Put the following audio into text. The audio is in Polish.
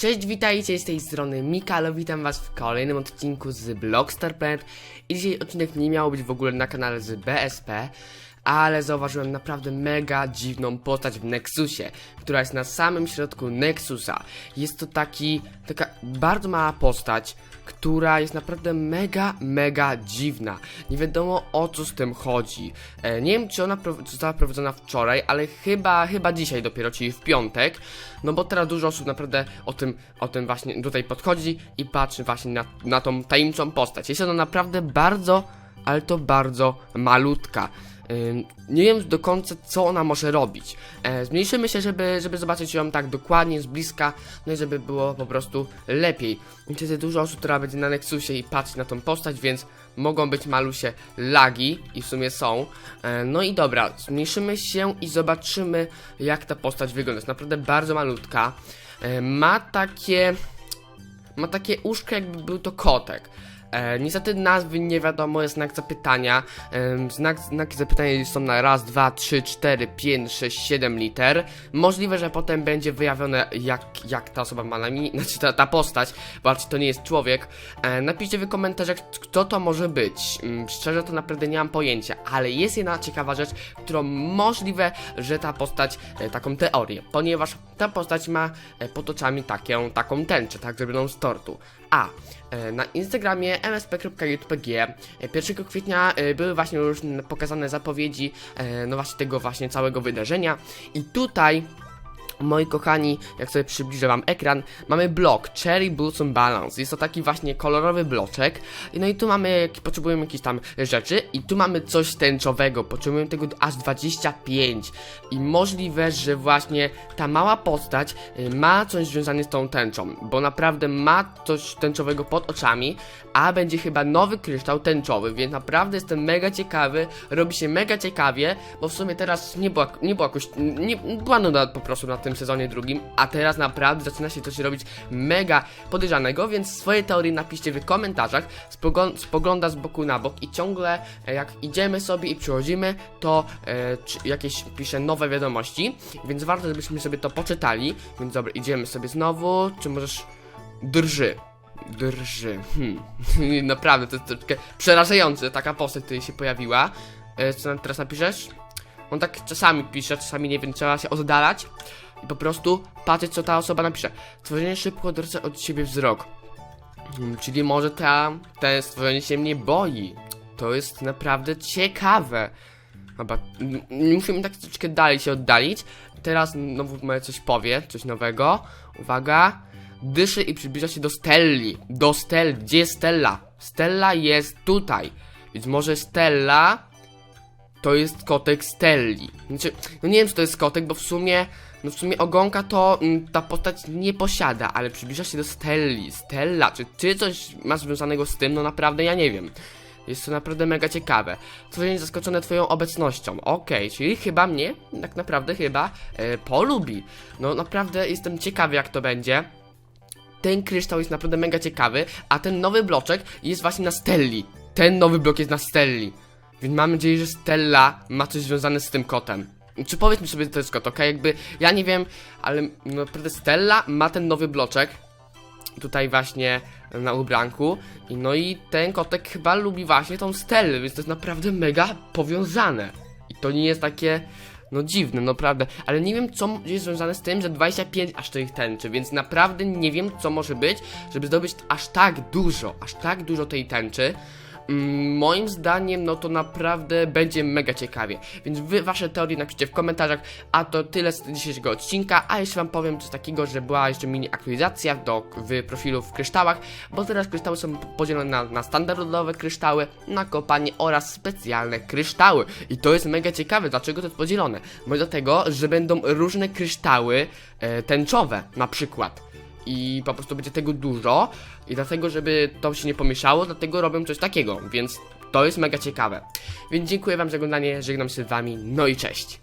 Cześć, witajcie z tej strony Mikalo, witam was w kolejnym odcinku z Blockstar Planet. I dzisiaj odcinek nie miał być w ogóle na kanale z BSP, ale zauważyłem naprawdę mega dziwną postać w Nexusie, która jest na samym środku Nexusa. Jest to taki, taka bardzo mała postać, która jest naprawdę mega, mega dziwna. Nie wiadomo o co z tym chodzi. E, nie wiem, czy ona została prowadzona wczoraj, ale chyba, chyba dzisiaj dopiero, czyli w piątek. No bo teraz dużo osób naprawdę o tym, o tym właśnie tutaj podchodzi i patrzy właśnie na, na tą tajemniczą postać. Jest ona naprawdę bardzo, ale to bardzo malutka. Nie wiem do końca, co ona może robić. E, zmniejszymy się, żeby, żeby zobaczyć ją tak dokładnie, z bliska, no i żeby było po prostu lepiej. Niestety dużo osób, która będzie na Nexusie i patrzy na tą postać, więc mogą być malusie lagi i w sumie są. E, no i dobra, zmniejszymy się i zobaczymy, jak ta postać wygląda. Jest naprawdę bardzo malutka. E, ma takie ma takie uszko, jakby był to kotek. E, niestety nazwy nie wiadomo, jest znak zapytania. E, znak, znaki zapytania są na raz, dwa, trzy, cztery, pięć, sześć, siedem liter. Możliwe, że potem będzie wyjawione, jak, jak ta osoba ma na imię, znaczy ta, ta postać, bo to nie jest człowiek. E, napiszcie w komentarzach, kto to może być. Mm, szczerze to naprawdę nie mam pojęcia, ale jest jedna ciekawa rzecz, którą możliwe, że ta postać, e, taką teorię, ponieważ ta postać ma e, pod oczami taką, taką tęczę, tak zrobioną z tortu. A e, na Instagramie msp.jpg e, 1 kwietnia e, były właśnie już pokazane zapowiedzi e, no właśnie tego właśnie całego wydarzenia. I tutaj Moi kochani, jak sobie przybliżę wam ekran, mamy blok Cherry Blossom Balance. Jest to taki właśnie kolorowy bloczek. No i tu mamy, potrzebujemy jakieś tam rzeczy. I tu mamy coś tęczowego. Potrzebujemy tego aż 25. I możliwe, że właśnie ta mała postać y, ma coś związane z tą tęczą. Bo naprawdę ma coś tęczowego pod oczami. A będzie chyba nowy kryształ tęczowy. Więc naprawdę jestem mega ciekawy. Robi się mega ciekawie, bo w sumie teraz nie była, nie była jakoś. Nie, była nuda po prostu na tym sezonie drugim, a teraz naprawdę zaczyna się coś robić mega podejrzanego, więc swoje teorie napiszcie w komentarzach. Spoglą- spogląda z boku na bok i ciągle e, jak idziemy sobie i przychodzimy, to e, jakieś pisze nowe wiadomości, więc warto, żebyśmy sobie to poczytali. Więc dobra, idziemy sobie znowu. Czy możesz. Drży. Drży. Hmm. Naprawdę, to jest troszkę przerażające, taka postać tutaj się pojawiła. E, co teraz napiszesz? On tak czasami pisze, czasami nie wiem, trzeba się oddalać i po prostu patrzeć, co ta osoba napisze. Stworzenie szybko odwraca od siebie wzrok. Hmm, Czyli może ta, ten stworzenie się mnie boi. To jest naprawdę ciekawe. Chyba musimy tak troszeczkę dalej się oddalić. Teraz znowu może coś powie, coś nowego. Uwaga. Dyszy i przybliża się do Stelli. Do Stelli. Gdzie jest Stella? Stella jest tutaj. Więc może Stella to jest kotek Stelli. Znaczy, no nie wiem, czy to jest kotek, bo w sumie, no w sumie ogonka to mm, ta postać nie posiada, ale przybliża się do Stelli. Stella, czy ty coś masz związanego z tym? No naprawdę ja nie wiem. Jest to naprawdę mega ciekawe. Stworzenie zaskoczone twoją obecnością. Okej, czyli chyba mnie, tak naprawdę chyba, e, polubi. No naprawdę jestem ciekawy jak to będzie. Ten kryształ jest naprawdę mega ciekawy, a ten nowy bloczek jest właśnie na Stelli. Ten nowy blok jest na Stelli. Więc mam nadzieję, że Stella ma coś związane z tym kotem. Czy powiedz mi sobie, to jest kot, ok? Jakby, ja nie wiem, ale no, naprawdę Stella ma ten nowy bloczek. Tutaj właśnie na ubranku. I no i ten kotek chyba lubi właśnie tą Stellę, więc to jest naprawdę mega powiązane. I to nie jest takie, no dziwne, naprawdę. Ale nie wiem, co jest związane z tym, że 25 aż tych tęczy, więc naprawdę nie wiem, co może być, żeby zdobyć aż tak dużo, aż tak dużo tej tęczy. Mm, Moim zdaniem, no to naprawdę będzie mega ciekawie. Więc wy wasze teorie napiszcie w komentarzach. A to tyle z dzisiejszego odcinka. A jeszcze wam powiem coś takiego, że była jeszcze mini aktualizacja do, w profilu w kryształach, bo teraz kryształy są podzielone na, na standardowe kryształy, na kopanie oraz specjalne kryształy. I to jest mega ciekawe, dlaczego to jest podzielone. Bo dlatego, że będą różne kryształy e, tęczowe, na przykład i po prostu będzie tego dużo i dlatego, żeby to się nie pomieszało, dlatego robię coś takiego, więc to jest mega ciekawe. Więc dziękuję wam za oglądanie, żegnam się z wami, no i cześć.